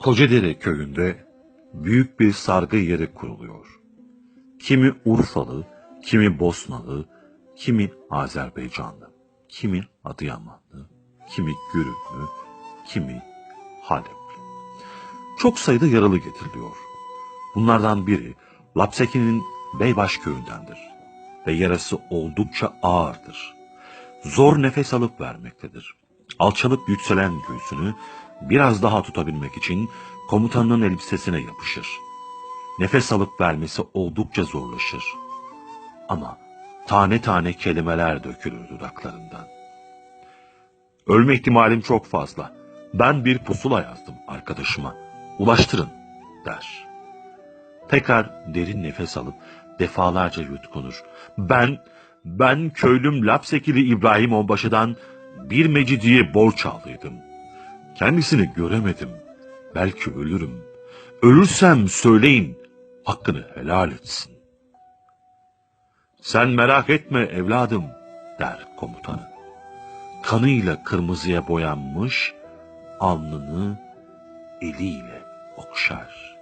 Kocadere köyünde büyük bir sargı yeri kuruluyor. Kimi Urfalı, kimi Bosnalı, kimi Azerbaycanlı, kimi Adıyamanlı, kimi Gürünlü, kimi Halepli. Çok sayıda yaralı getiriliyor. Bunlardan biri Lapseki'nin Beybaş köyündendir ve yarası oldukça ağırdır. Zor nefes alıp vermektedir. Alçalıp yükselen göğsünü biraz daha tutabilmek için komutanının elbisesine yapışır. Nefes alıp vermesi oldukça zorlaşır. Ama tane tane kelimeler dökülür dudaklarından. Ölme ihtimalim çok fazla. Ben bir pusula yazdım arkadaşıma. Ulaştırın der. Tekrar derin nefes alıp defalarca yutkunur. Ben, ben köylüm Lapsekili İbrahim Onbaşı'dan bir mecidiye borç aldıydım. Kendisini göremedim. Belki ölürüm. Ölürsem söyleyin, hakkını helal etsin. Sen merak etme evladım, der komutanı. Kanıyla kırmızıya boyanmış, alnını eliyle okşar.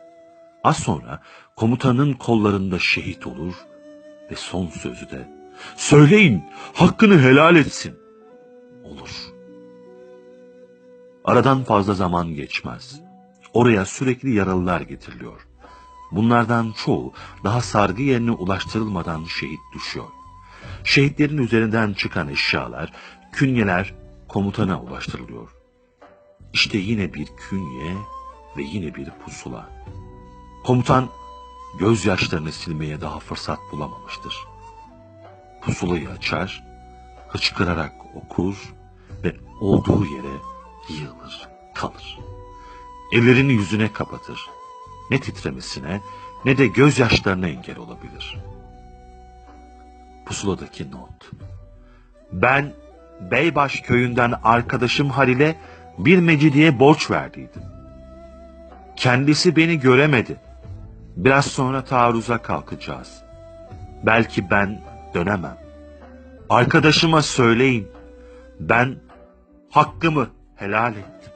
Az sonra komutanın kollarında şehit olur ve son sözü de söyleyin hakkını helal etsin Aradan fazla zaman geçmez. Oraya sürekli yaralılar getiriliyor. Bunlardan çoğu daha sargı yerine ulaştırılmadan şehit düşüyor. Şehitlerin üzerinden çıkan eşyalar, künyeler komutana ulaştırılıyor. İşte yine bir künye ve yine bir pusula. Komutan gözyaşlarını silmeye daha fırsat bulamamıştır. Pusulayı açar, hıçkırarak okur ve olduğu yere yığılır, kalır. Ellerini yüzüne kapatır. Ne titremesine ne de gözyaşlarına engel olabilir. Pusuladaki not. Ben Beybaş köyünden arkadaşım Halil'e bir mecidiye borç verdiydim. Kendisi beni göremedi. Biraz sonra taarruza kalkacağız. Belki ben dönemem. Arkadaşıma söyleyin. Ben hakkımı helal ettim.